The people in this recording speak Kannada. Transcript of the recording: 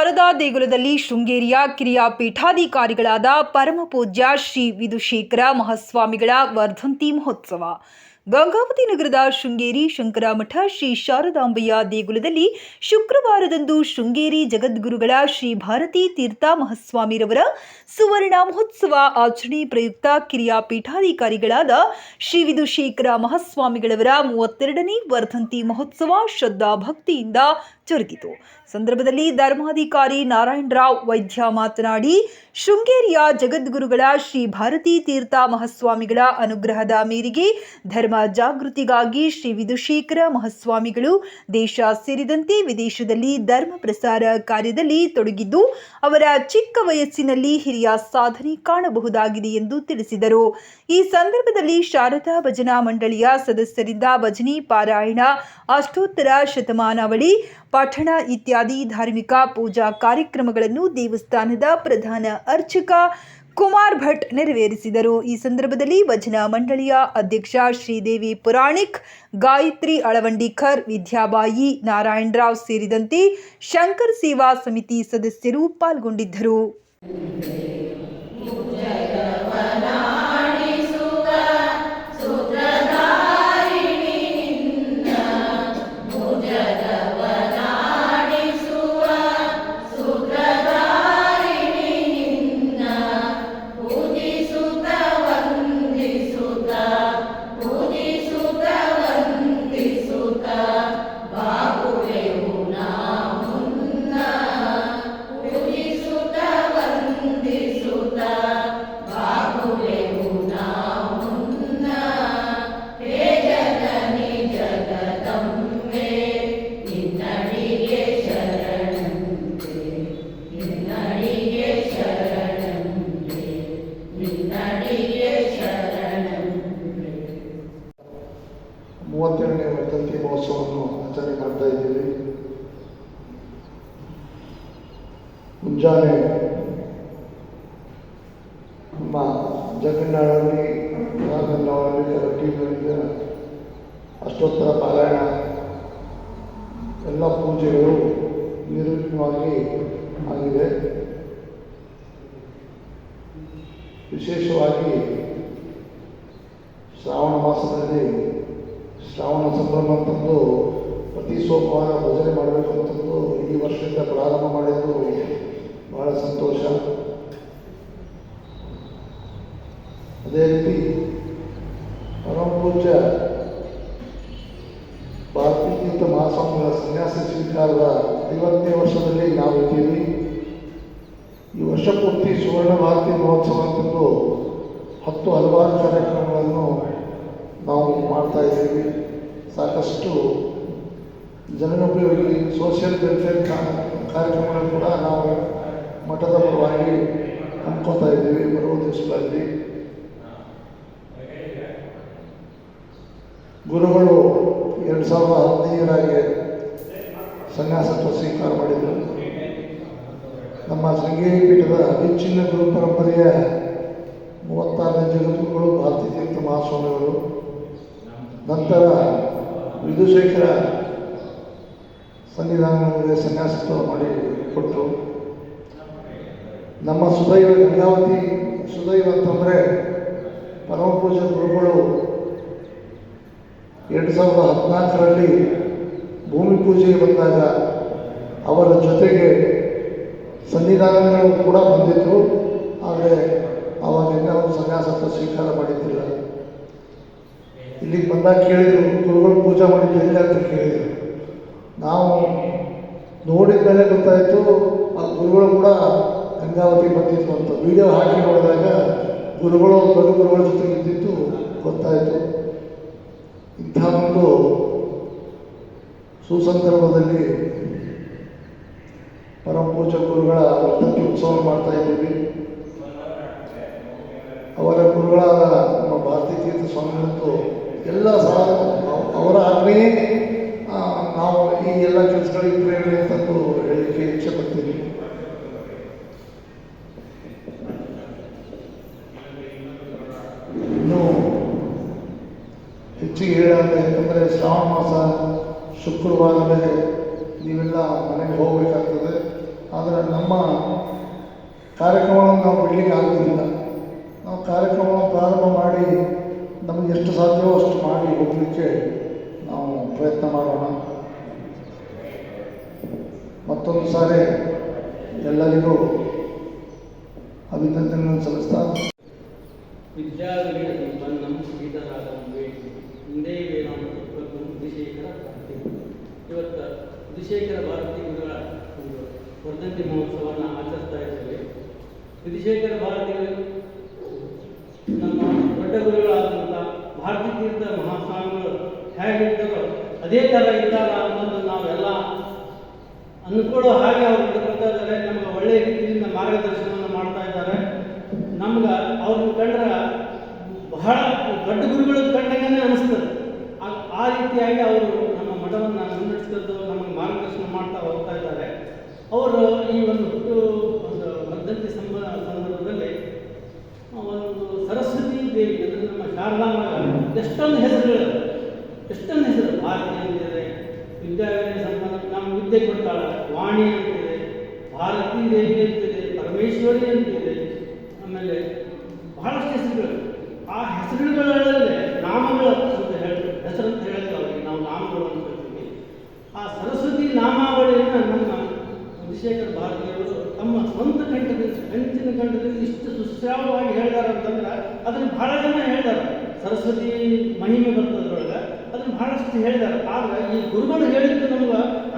ಶಾರದಾ ದೇಗುಲದಲ್ಲಿ ಶೃಂಗೇರಿಯ ಕಿರಿಯ ಪೀಠಾಧಿಕಾರಿಗಳಾದ ಪರಮಪೂಜ್ಯ ಶ್ರೀ ವಿಧುಶೇಖರ ಮಹಾಸ್ವಾಮಿಗಳ ವರ್ಧಂತಿ ಮಹೋತ್ಸವ. ಗಂಗಾವತಿ ನಗರದ ಶೃಂಗೇರಿ ಶಂಕರಮಠ ಶ್ರೀ ಶಾರದಾಂಬೆಯ ದೇಗುಲದಲ್ಲಿ ಶುಕ್ರವಾರದಂದು ಶೃಂಗೇರಿ ಜಗದ್ಗುರುಗಳ ಶ್ರೀ ಭಾರತೀ ತೀರ್ಥ ಮಹಾಸ್ವಾಮಿರವರ ಸುವರ್ಣ ಮಹೋತ್ಸವ ಆಚರಣೆ ಪ್ರಯುಕ್ತ ಕಿರಿಯ ಪೀಠಾಧಿಕಾರಿಗಳಾದ ಶ್ರೀ ವಿಧುಶೇಖರ ಮಹಾಸ್ವಾಮಿಗಳವರ ಮೂವತ್ತೆರಡನೇ ವರ್ಧಂತಿ ಮಹೋತ್ಸವ ಶ್ರದ್ಧಾ ಭಕ್ತಿಯಿಂದ ಜರುಗಿತು. ಸಂದರ್ಭದಲ್ಲಿ ಧರ್ಮಾಧಿಕಾರಿ ನಾರಾಯಣರಾವ್ ವೈದ್ಯ ಮಾತನಾಡಿ, ಶೃಂಗೇರಿಯ ಜಗದ್ಗುರುಗಳ ಶ್ರೀ ಭಾರತೀ ತೀರ್ಥ ಮಹಾಸ್ವಾಮಿಗಳ ಅನುಗ್ರಹದ ಮೇರೆಗೆ ಧರ್ಮ ಜಾಗೃತಿಗಾಗಿ ಶ್ರೀ ವಿದುಶೇಖರ ಮಹಾಸ್ವಾಮಿಗಳು ದೇಶ ಸೇರಿದಂತೆ ವಿದೇಶದಲ್ಲಿ ಧರ್ಮ ಪ್ರಸಾರ ಕಾರ್ಯದಲ್ಲಿ ತೊಡಗಿದ್ದು ಅವರ ಚಿಕ್ಕ ವಯಸ್ಸಿನಲ್ಲಿ ಹಿರಿಯ ಸಾಧನೆ ಕಾಣಬಹುದಾಗಿದೆ ಎಂದು ತಿಳಿಸಿದರು. ಈ ಸಂದರ್ಭದಲ್ಲಿ ಶಾರದಾ ಭಜನಾ ಮಂಡಳಿಯ ಸದಸ್ಯರಿಂದ ಭಜನಿ, ಪಾರಾಯಣ, ಅಷ್ಟೋತ್ತರ ಶತಮಾನಾವಳಿ, ಪಠಣ ಇತ್ಯಾದಿ ಧಾರ್ಮಿಕ ಪೂಜಾ ಕಾರ್ಯಕ್ರಮಗಳನ್ನು ದೇವಸ್ಥಾನದ ಪ್ರಧಾನ ಅರ್ಚಕ ಕುಮಾರ್ ಭಟ್ ನೆರವೇರಿಸಿದರು. ಈ ಸಂದರ್ಭದಲ್ಲಿ ಭಜನಾ ಮಂಡಳಿಯ ಅಧ್ಯಕ್ಷ ಶ್ರೀದೇವಿ ಪುರಾಣಿಕ್, ಗಾಯತ್ರಿ ಅಳವಂಡಿಕರ್, ವಿದ್ಯಾಬಾಯಿ ನಾರಾಯಣರಾವ್ ಸೇರಿದಂತೆ ಶಂಕರ್ ಸೇವಾ ಸಮಿತಿ ಸದಸ್ಯರು ಪಾಲ್ಗೊಂಡಿದ್ದರು. ಆಚರಣೆ ಮಾಡ್ತಾ ಇದ್ದೀವಿ ಮುಂಜಾನೆ ನಮ್ಮ ಜಗನ್ನಾಳಲ್ಲಿ ನಾಗನ್ನಾಳಲ್ಲಿ ಟಿವಿಗಳಿಂದ ಅಷ್ಟೋತ್ತರ ಪಾರಾಯಣ, ಎಲ್ಲ ಪೂಜೆಗಳು ನಿರ್ವಿಘ್ನವಾಗಿ ಆಗಿದೆ. ವಿಶೇಷವಾಗಿ ಶ್ರಾವಣ ಮಾಸದಲ್ಲಿ ಶ್ರಾವಣ ಸಂಭ್ರಮ ಅಂತಂದು ಪ್ರತಿ ಸೋಮವಾರ ಭಜನೆ ಮಾಡಬೇಕು ಅಂತಂದು ಈ ವರ್ಷದಿಂದ ಪ್ರಾರಂಭ ಮಾಡಿದ್ದು ಬಹಳ ಸಂತೋಷ. ಅದೇ ರೀತಿ ಪರಮ ಪೂಜ್ಯ ಭಾರತೀಯ ಮಹಾಸ್ವಾಮಿಗಳ ಸನ್ಯಾಸ ಸ್ವೀಕಾರದ ಐವತ್ತನೇ ವರ್ಷದಲ್ಲಿ ನಾವು ಇದ್ದೀವಿ. ಈ ವರ್ಷ ಪೂರ್ತಿ ಸುವರ್ಣ ಭಾರತಿ ಮಹೋತ್ಸವ ಅಂತಂದು ಹತ್ತು ಹಲವಾರು ಕಾರ್ಯಕ್ರಮಗಳನ್ನು ನಾವು ಮಾಡ್ತಾ ಇದ್ದೀವಿ. ಸಾಕಷ್ಟು ಜನೋಪಯೋಗಿ ಸೋಷಿಯಲ್ ವೆಲ್ಫೇರ್ ಕಾರ್ಯಕ್ರಮಗಳು ಕೂಡ ನಾವು ಮಠದ ಪರವಾಗಿ ಹಮ್ಮಿಕೊತಾ ಇದ್ದೀವಿ, ಬರುವ ದಿವಸಗಳಲ್ಲಿ. ಗುರುಗಳು ಎರಡು ಸಾವಿರದ ಹದಿನೈದರಾಗೆ ಸನ್ಯಾಸತ್ವ ಸ್ವೀಕಾರ ಮಾಡಿದರು. ನಮ್ಮ ಶೃಂಗೇರಿ ಪೀಠದ ಅವಿಚ್ಛಿನ್ನ ಗುರು ಪರಂಪರೆಯ ಮೂವತ್ತಾರನೇ ಜಗದ್ಗುರುಗಳು ಭಾರತೀಯ ತೀರ್ಥ ಮಹಾಸ್ವಾಮಿಗಳು. ನಂತರ ವಿಧುಶೇಖರ ಸನ್ನಿಧಾನಗಳಿಗೆ ಸನ್ಯಾಸತ್ವ ಮಾಡಿ ಕೊಟ್ಟು ನಮ್ಮ ಸುದೈವ ಗಂಗಾವತಿ ಸುದೈವ ಅಂತಂದರೆ ಪರಮ ಪೂಜೆ ಗುರುಗಳು ಎರಡು ಸಾವಿರದ ಹದಿನಾಲ್ಕರಲ್ಲಿ ಭೂಮಿ ಪೂಜೆಗೆ ಬಂದಾಗ ಅವರ ಜೊತೆಗೆ ಸನ್ನಿಧಾನಗಳು ಕೂಡ ಬಂದಿತ್ತು, ಆದರೆ ಆವಾಗ ಇನ್ನೂ ಸನ್ಯಾಸತ್ವ ಸ್ವೀಕಾರ ಮಾಡಿದ್ದಿಲ್ಲ. ಇಲ್ಲಿಗೆ ಬಂದಾಗ ಕೇಳಿದರು, ಗುರುಗಳು ಪೂಜೆ ಮಾಡಿದ್ದು ಎಲ್ಲಿ ಅಂತ ಕೇಳಿದರು. ನಾವು ನೋಡಿದ್ಮೇಲೆ ಗೊತ್ತಾಯಿತು ಆ ಗುರುಗಳು ಕೂಡ ಗಂಗಾವತಿ ಬಂದಿತ್ತು ಅಂತ. ವಿಡಿಯೋ ಹಾಕಿ ನೋಡಿದಾಗ ಗುರುಗಳು ದೊಡ್ಡ ಗುರುಗಳ ಜೊತೆ ಇದ್ದಿತ್ತು ಗೊತ್ತಾಯಿತು. ಇಂಥ ಒಂದು ಸುಸಂದರ್ಭದಲ್ಲಿ ಪರಮ ಪೂಜ್ಯ ಗುರುಗಳ ವರ್ಧಂತಿ ಉತ್ಸವ ಮಾಡ್ತಾ ಇದ್ದೀವಿ. ಅವರ ಗುರುಗಳಾದ ನಮ್ಮ ಭಾರತೀಯ ತೀರ್ಥ ಸ್ವಾಮಿಗಳಂತೂ ಎಲ್ಲ ಸಹ ಅವರ ಆಜ್ಞೆಯೇ ಆ, ನಾವು ಈ ಎಲ್ಲ ಕೆಲಸಗಳಿಗೆ ಪ್ರೇರಣೆ ತಂದು ಹೇಳಲಿಕ್ಕೆ ಇಚ್ಛೆ ಪಡ್ತೀನಿ. ಇನ್ನು ಹೆಚ್ಚಿಗೆ ಹೇಳಾದ್ರೆ ಯಾಕಂದರೆ ಶ್ರಾವಣ ಮಾಸ ಶುಕ್ರವಾರವೇ ನೀವೆಲ್ಲ ಮನೆಗೆ ಹೋಗಬೇಕಾಗ್ತದೆ. ಆದರೆ ನಮ್ಮ ಕಾರ್ಯಕ್ರಮವನ್ನು ನಾವು ಬಿಡಲಿಕ್ಕೆ ಆಗೋದಿಲ್ಲ ನಾವು ಕಾರ್ಯಕ್ರಮವನ್ನು ಪ್ರಾರಂಭ ಮಾಡಿ ನಮಗೆ ಎಷ್ಟು ಸಾಧ್ಯವೋ ಅಷ್ಟು ಮಾಡಿ ಹೋಗಲಿಕ್ಕೆ ನಾವು ಪ್ರಯತ್ನ ಮಾಡೋಣ. ಮತ್ತೊಂದು ಸಾರಿ ಎಲ್ಲರಿಗೂ ಅಭಿನಂದನೆಗಳನ್ನು ಸಲ್ಲಿಸ್ತಾ ಹಿಂದೆ ಬುದ್ಧಿಶೇಖರ ಭಾರತಿ. ಗುರುಗಳ ವರ್ಧಂತಿ ಮಹೋತ್ಸವವನ್ನು ಆಚರಿಸ್ತಾ ಇದ್ದೇವೆ. ಬುದ್ಧಿಶೇಖರ ಭಾರತಿಗಳು ನಮ್ಮ ದೊಡ್ಡ ಗುರುಗಳಾದಂಥ ಭಾರತೀ ತೀರ್ಥ ಮಹಾಸ್ವಾಮಿಗಳು ಹೇಗಿದ್ದರೋ ಅದೇ ತರ ಇದ್ದಾರ ಅನ್ನೋದನ್ನು ನಾವೆಲ್ಲ ಅಂದ್ಕೊಳ್ಳೋ ಹಾಗೆ ಅವ್ರು ನಡ್ಕೊಳ್ತಾ ಇದ್ದಾರೆ, ನಮ್ಗೆ ಒಳ್ಳೆಯ ರೀತಿಯಿಂದ ಮಾರ್ಗದರ್ಶನವನ್ನು ಮಾಡ್ತಾ ಇದ್ದಾರೆ. ನಮ್ಗೆ ಅವ್ರನ್ನ ಕಂಡ್ರೆ ಬಹಳ ದೊಡ್ಡ ಗುರುಗಳ ಕಂಡಂಗೆ ಅನಿಸ್ತದೆ. ಆ- ರೀತಿಯಾಗಿ ಅವರು ನಮ್ಮ ಮಠವನ್ನು ಮುನ್ನಡೆಸಿದ್ದು ನಮಗೆ ಮಾರ್ಗದರ್ಶನ ಮಾಡ್ತಾ ಹೋಗ್ತಾ ಇದ್ದಾರೆ. ಅವರು ಈ ಒಂದು ಹುಟ್ಟು, ಒಂದು ವರ್ಧಂತಿ ಸಂಬ, ಸಂದರ್ಭದಲ್ಲಿ ಒಂದು ಸರಸ್ವತಿ ದೇವಿ ಅಂದರೆ ನಮ್ಮ ಶಾರದಾಂಬ ಎಷ್ಟೊಂದು ಹೆಸರುಗಳು ಎಷ್ಟೊಂದು ಹೆಸರು? ಭಾರತಿ ಅಂತಿದೆ ಸಂಬಂಧ ನಮ್ಮ ವಿದ್ಯೆ ಕೊಡ್ತಾಳೆ. ವಾಣಿ ಅಂತಿದೆ, ಭಾರತೀ ದೇವಿ ಅಂತಿದೆ, ಪರಮೇಶ್ವರಿ ಅಂತಿದೆ. ಆಮೇಲೆ ಬಹಳಷ್ಟು ಹೆಸರುಗಳು. ಆ ಹೆಸರುಗಳಲ್ಲೇ ನಾಮಗಳು ಅಂತ ಹೇಳ್ತಾರೆ. ಹೆಸರು ಅಂತ ಹೇಳ್ತಾರೆ ಅವರಿಗೆ. ನಾವು ನಾಮಗಳು ಅಂತ ಹೇಳ್ತೀವಿ ಆ ಸರಸ್ವತಿ ನಾಮಾವಳಿಯನ್ನು ನಮ್ಮ ಚಂದ್ರಶೇಖರ್ ಭಾರತೀಯವರು ತಮ್ಮ ಸ್ವಂತ ಕಂಠದಲ್ಲಿ ಕಂಚಿನ ಕಂಠದಲ್ಲಿ ಇಷ್ಟು ಸುಶ್ರಾವವಾಗಿ ಹೇಳ್ತಾರೆ ಅಂತಂದ್ರೆ ಅದನ್ನು ಬಹಳ ಜನ ಹೇಳ್ತಾರೆ ಸರಸ್ವತಿ ಮಹಿಮೆ ಅದನ್ನು ಬಹಳಷ್ಟು ಹೇಳಿದ್ದಾರೆ. ಆದ್ರೆ ಈ ಗುರುಗಳು ಹೇಳಿದ್ದು ನಮ್ಗೆ